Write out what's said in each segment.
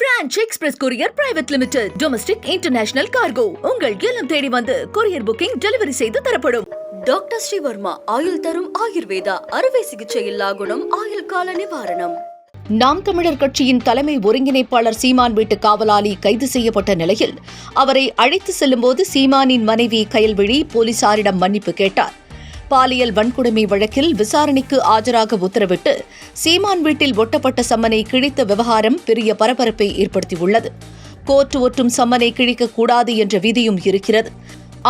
Franch express courier private limited domestic international cargo. உங்கள் இல்லம் தேடி வந்து கொரியர் புக்கிங் டெலிவரி செய்து தரப்படும். டாக்டர் ஸ்ரீவர்மா ஆயுள் தரும் ஆயுர்வேதா அறுவை சிகிச்சை இல்லா குணம் ஆயுள் கால நிவாரணம். நாம் தமிழர் கட்சியின் தலைமை ஒருங்கிணைப்பாளர் சீமான் வீட்டு காவலாளி கைது செய்யப்பட்ட நிலையில் அவரை அழைத்து செல்லும்போது சீமானின் மனைவி கயல்விழி போலீசாரிடம் மன்னிப்பு கேட்டார். பாலியல் வன்கொடுமை வழக்கில் விசாரணைக்கு ஆஜராக உத்தரவிட்டு சீமான் வீட்டில் ஒட்டப்பட்ட சம்மனை கிழித்த விவகாரம் பெரிய பரபரப்பை ஏற்படுத்தியுள்ளது. கோர்ட் ஒற்றும் சம்மனை கிழிக்கக்கூடாது என்ற விதியும் இருக்கிறது.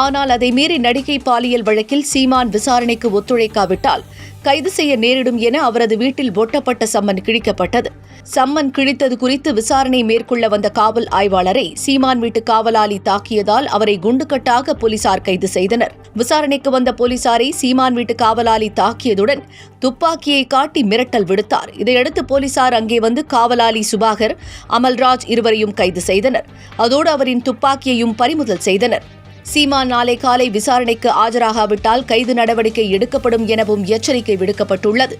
ஆனால் அதை மீறி நடிகை பாலியல் வழக்கில் சீமான் விசாரணைக்கு ஒத்துழைக்காவிட்டால் கைது செய்ய நேரிடும் என அவரது வீட்டில் ஒட்டப்பட்ட சம்மன் கிழிக்கப்பட்டது. சம்மன் கிழித்தது குறித்து விசாரணை மேற்கொள்ள வந்த காவல் ஆய்வாளரை சீமான் வீட்டு காவலாளி தாக்கியதால் அவரை குண்டுக்கட்டாக போலீசார் கைது செய்தனர். விசாரணைக்கு வந்த போலீசாரை சீமான் வீட்டு காவலாளி தாக்கியதுடன் துப்பாக்கியை காட்டி மிரட்டல் விடுத்தார். இதையடுத்து போலீசார் அங்கே வந்து காவலாளி சுபாகர் அமல்ராஜ் இருவரையும் கைது செய்தனர். அதோடு அவரின் துப்பாக்கியையும் பறிமுதல் செய்தனர். சீமான் நாளை காலை விசாரணைக்கு ஆஜராகாவிட்டால் கைது நடவடிக்கை எடுக்கப்படும் எனவும் எச்சரிக்கை விடுக்கப்பட்டுள்ளது.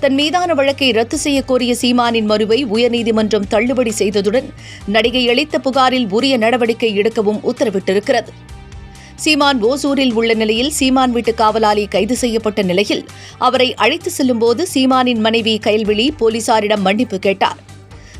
தன் மீதான வழக்கை ரத்து செய்ய கோரிய சீமானின் மனுவை உயர்நீதிமன்றம் தள்ளுபடி செய்ததுடன் நடிகை அளித்த புகாரில் உரிய நடவடிக்கை எடுக்கவும் உத்தரவிட்டிருக்கிறது. சீமான் ஓசூரில் உள்ள நிலையில் சீமான் வீட்டு காவலாளி கைது செய்யப்பட்ட நிலையில் அவரை அழைத்து செல்லும்போது சீமானின் மனைவி கைல்விழி போலீசாரிடம் மன்னிப்பு கேட்டார்.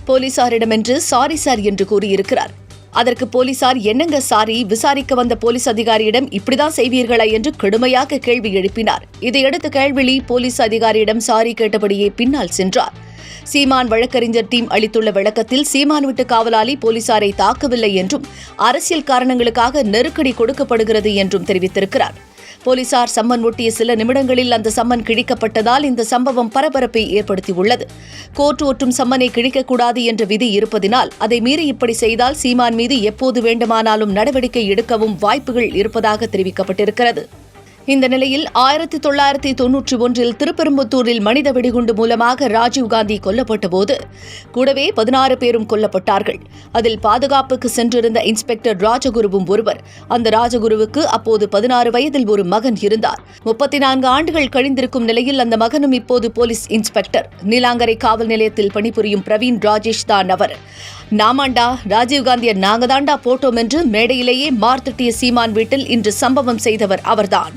போலீசாரிடமென்று சாரி சார் என்று கூறியிருக்கிறார். அதற்கு போலீசார் என்னங்க சாரி விசாரிக்க வந்த போலீஸ் அதிகாரியிடம் இப்படிதான் செய்வீர்களா? என்று கடுமையாக கேள்வி எழுப்பினார். இதையடுத்து கேள்விழி போலீஸ் அதிகாரியிடம் சாரி கேட்டபடியே பின்னால் சென்றார். சீமான் வழக்கறிஞர் டீம் அளித்துள்ள விளக்கத்தில் சீமான் விட்டு காவலாளி போலீசாரை தாக்கவில்லை என்றும் அரசியல் காரணங்களுக்காக நெருக்கடி கொடுக்கப்படுகிறது என்றும் தெரிவித்திருக்கிறார். போலீசார் சம்மன் ஒட்டிய சில நிமிடங்களில் அந்த சம்மன் கிழிக்கப்பட்டதால் இந்த சம்பவம் பரபரப்பை ஏற்படுத்தியுள்ளது. கோர்ட் ஒற்றும் சம்மனை கிழிக்கக்கூடாது என்ற விதி இருப்பதினால் அதை மீறி இப்படி செய்தால் சீமான் மீது எப்போது வேண்டுமானாலும் நடவடிக்கை எடுக்கவும் வாய்ப்புகள் இருப்பதாக தெரிவிக்கப்பட்டிருக்கிறது. இந்த நிலையில் ஆயிரத்தி தொள்ளாயிரத்தி தொன்னூற்றி ஒன்றில் திருப்பெரும்புத்தூரில் மனித வெடிகுண்டு மூலமாக ராஜீவ்காந்தி கொல்லப்பட்டபோது கூடவே பதினாறு பேரும் கொல்லப்பட்டார்கள். அதில் பாதுகாப்புக்கு சென்றிருந்த இன்ஸ்பெக்டர் ராஜகுருவும் ஒருவர். அந்த ராஜகுருவுக்கு அப்போது பதினாறு வயதில் ஒரு மகன் இருந்தார். முப்பத்தி நான்கு ஆண்டுகள் கழிந்திருக்கும் நிலையில் அந்த மகனும் இப்போது போலீஸ் இன்ஸ்பெக்டர். நீலாங்கரை காவல் நிலையத்தில் பணிபுரியும் பிரவீன் ராஜேஷ் தான் அவர். நாமாண்டா ராஜீவ்காந்தியை நாங்க தாண்டா போட்டோம் என்று மேடையிலேயே மார்த்தட்டிய சீமான் வீட்டில் இன்று சம்பவம் செய்தவர் அவர்தான்.